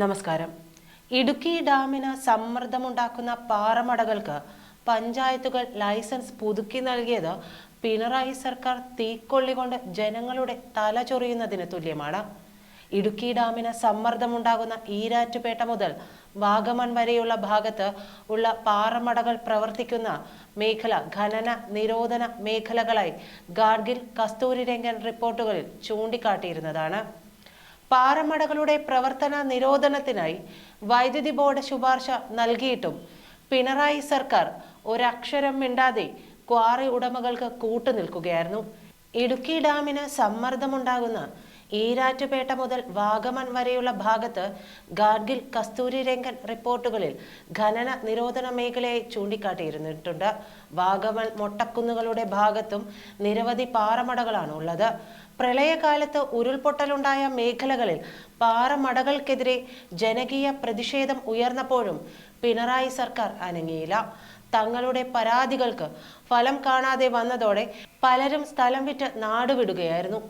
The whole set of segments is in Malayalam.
നമസ്കാരം. ഇടുക്കി ഡാമിന് സമ്മർദ്ദമുണ്ടാക്കുന്ന പാറമടകൾക്ക് പഞ്ചായത്തുകൾ ലൈസൻസ് പുതുക്കി നൽകിയത് പിണറായി സർക്കാർ തീക്കൊള്ളികൊണ്ട് ജനങ്ങളുടെ തല ചൊറിയുന്നതിന് തുല്യമാണ്. ഇടുക്കി ഡാമിന് സമ്മർദ്ദമുണ്ടാകുന്ന ഈരാറ്റുപേട്ട മുതൽ വാഗമൺ വരെയുള്ള ഭാഗത്ത് ഉള്ള പാറമടകൾ പ്രവർത്തിക്കുന്ന മേഖല ഖനന നിരോധന മേഖലകളായി ഗാഡ്ഗിൽ കസ്തൂരിരംഗൻ റിപ്പോർട്ടുകളിൽ ചൂണ്ടിക്കാട്ടിയിരുന്നതാണ്. പാറമടകളുടെ പ്രവർത്തന നിരോധനത്തിനായി വൈദ്യുതി ബോർഡ് ശുപാർശ നൽകിയിട്ടും പിണറായി സർക്കാർ ഒരക്ഷരം മിണ്ടാതെ ക്വാറി ഉടമകൾക്ക് കൂട്ടുനിൽക്കുകയായിരുന്നു. ഇടുക്കി ഡാമിന് സമ്മർദ്ദമുണ്ടാകുന്ന ഈരാറ്റുപേട്ട മുതൽ വാഗമൺ വരെയുള്ള ഭാഗത്ത് ഗാഡ്ഗിൽ കസ്തൂരി രംഗൻ റിപ്പോർട്ടുകളിൽ ഖനന നിരോധന മേഖലയെ ചൂണ്ടിക്കാട്ടിയിരുന്നിട്ടുണ്ട്. വാഗമൺ മൊട്ടക്കുന്നുകളുടെ ഭാഗത്തും നിരവധി പാറമടകളാണ് ഉള്ളത് പ്രളയകാലത്ത് ഉരുൾപൊട്ടലുണ്ടായ മേഖലകളിൽ പാറമടകൾക്കെതിരെ ജനകീയ പ്രതിഷേധം ഉയർന്നപ്പോഴും പിണറായി സർക്കാർ അനങ്ങിയില്ല. തങ്ങളുടെ പരാതികൾക്ക് ഫലം കാണാതെ വന്നതോടെ പലരും സ്ഥലം വിറ്റ് നാടുവിടുകയായിരുന്നു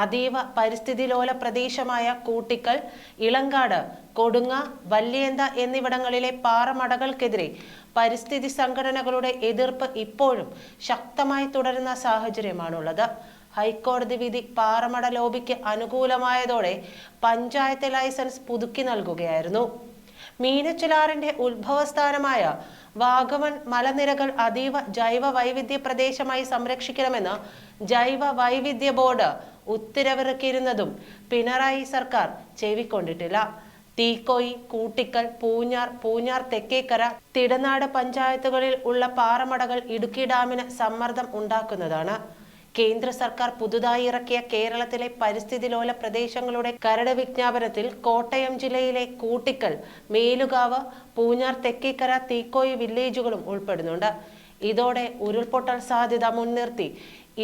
അതീവ പരിസ്ഥിതി ലോല പ്രദേശമായ കൂട്ടിക്കൽ ഇളങ്കാട് കൊടുങ്ങ വല്യേന്ത എന്നിവിടങ്ങളിലെ പാറമടകൾക്കെതിരെ പരിസ്ഥിതി സംഘടനകളുടെ എതിർപ്പ് ഇപ്പോഴും ശക്തമായി തുടരുന്ന സാഹചര്യമാണുള്ളത്. ഹൈക്കോടതി വിധി പാറമട ലോബിക്ക് അനുകൂലമായതോടെ പഞ്ചായത്ത് ലൈസൻസ് പുതുക്കി നൽകുകയായിരുന്നു. മീനച്ചിലാറിന്റെ ഉത്ഭവസ്ഥാനമായ വാഗമൺ മലനിരകൾ അതീവ ജൈവ വൈവിധ്യ പ്രദേശമായി സംരക്ഷിക്കണമെന്ന് ജൈവ വൈവിധ്യ ബോർഡ് ഉത്തരവിറക്കിയിരുന്നതും പിണറായി സർക്കാർ ചെവിക്കൊണ്ടിട്ടില്ല. തീക്കോയി കൂട്ടിക്കൽ പൂഞ്ഞാർ പൂഞ്ഞാർ തെക്കേക്കര തിടനാട് പഞ്ചായത്തുകളിൽ ഉള്ള പാറമടകൾ ഇടുക്കി ഡാമിന് സമ്മർദ്ദം ഉണ്ടാക്കുന്നതാണ്. കേന്ദ്ര സർക്കാർ പുതുതായി ഇറക്കിയ കേരളത്തിലെ പരിസ്ഥിതി ലോല പ്രദേശങ്ങളുടെ കരട് വിജ്ഞാപനത്തിൽ കോട്ടയം ജില്ലയിലെ കൂട്ടിക്കൽ മേലുകാവ് പൂഞ്ഞാർ തെക്കേക്കര തീക്കോയി വില്ലേജുകളും ഉൾപ്പെടുന്നുണ്ട്. ഇതോടെ ഉരുൾപൊട്ടൽ സാധ്യത മുൻനിർത്തി.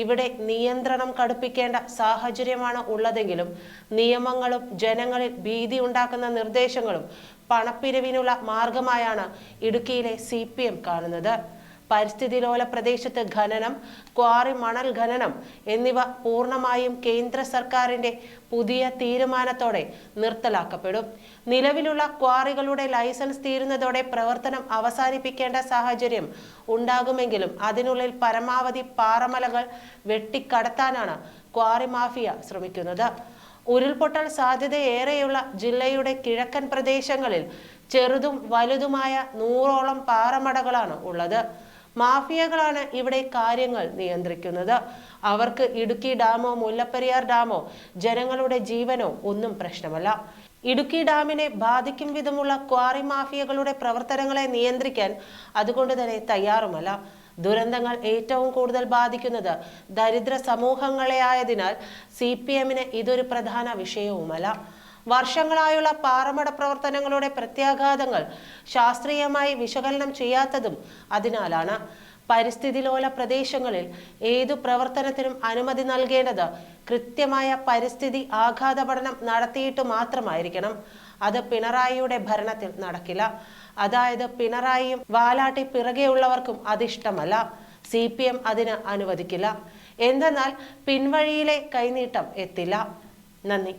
ഇവിടെ നിയന്ത്രണം കടുപ്പിക്കേണ്ട സാഹചര്യമാണ് ഉള്ളതെങ്കിലും നിയമങ്ങളും ജനങ്ങളിൽ ഭീതി ഉണ്ടാക്കുന്ന നിർദ്ദേശങ്ങളും പണപ്പിരിവിനുള്ള മാർഗമായാണ് ഇടുക്കിയിലെ സി കാണുന്നത്. പരിസ്ഥിതി ലോല പ്രദേശത്ത് ഖനനം ക്വാറി മണൽ ഖനനം എന്നിവ പൂർണമായും കേന്ദ്ര സർക്കാരിന്റെ പുതിയ തീരുമാനത്തോടെ നിർത്തലാക്കപ്പെടും. നിലവിലുള്ള ക്വാറികളുടെ ലൈസൻസ് തീരുന്നതോടെ പ്രവർത്തനം അവസാനിപ്പിക്കേണ്ട സാഹചര്യം ഉണ്ടാകുമെങ്കിലും അതിനുള്ളിൽ പരമാവധി പാറമലകൾ വെട്ടിക്കടത്താനാണ് ക്വാറി മാഫിയ ശ്രമിക്കുന്നത്. ഉരുൾപൊട്ടൽ സാധ്യതയേറെയുള്ള ജില്ലയുടെ കിഴക്കൻ പ്രദേശങ്ങളിൽ ചെറുതും വലുതുമായ നൂറോളം പാറമടകളാണ് ഉള്ളത്. മാഫിയകളാണ് ഇവിടെ കാര്യങ്ങൾ നിയന്ത്രിക്കുന്നത്. അവർക്ക് ഇടുക്കി ഡാമോ മുല്ലപ്പെരിയാർ ഡാമോ ജനങ്ങളുടെ ജീവനോ ഒന്നും പ്രശ്നമല്ല. ഇടുക്കി ഡാമിനെ ബാധിക്കും വിധമുള്ള ക്വാറി മാഫിയകളുടെ പ്രവർത്തനങ്ങളെ നിയന്ത്രിക്കാൻ അതുകൊണ്ട് തന്നെ തയ്യാറുമല്ല. ദുരന്തങ്ങൾ ഏറ്റവും കൂടുതൽ ബാധിക്കുന്നത് ദരിദ്ര സമൂഹങ്ങളെ ആയതിനാൽ സി പി എമ്മിന് ഇതൊരു പ്രധാന വിഷയവുമല്ല. വർഷങ്ങളായുള്ള പാറമട പ്രവർത്തനങ്ങളുടെ പ്രത്യാഘാതങ്ങൾ ശാസ്ത്രീയമായി വിശകലനം ചെയ്യാത്തതും അതിനാലാണ് പരിസ്ഥിതി ലോല പ്രദേശങ്ങളിൽ ഏതു പ്രവർത്തനത്തിനും അനുമതി നൽകേണ്ടത് കൃത്യമായ പരിസ്ഥിതി ആഘാത പഠനം നടത്തിയിട്ട് മാത്രമായിരിക്കണം. അത് പിണറായിയുടെ ഭരണത്തിൽ നടക്കില്ല. അതായത് പിണറായിയും വാലാട്ടി പിറകെയുള്ളവർക്കും അതിഷ്ടമല്ല. സി പി എം അതിന് അനുവദിക്കില്ല. എന്തെന്നാൽ പിൻവഴിയിലെ കൈനീട്ടം എത്തില്ല. നന്ദി.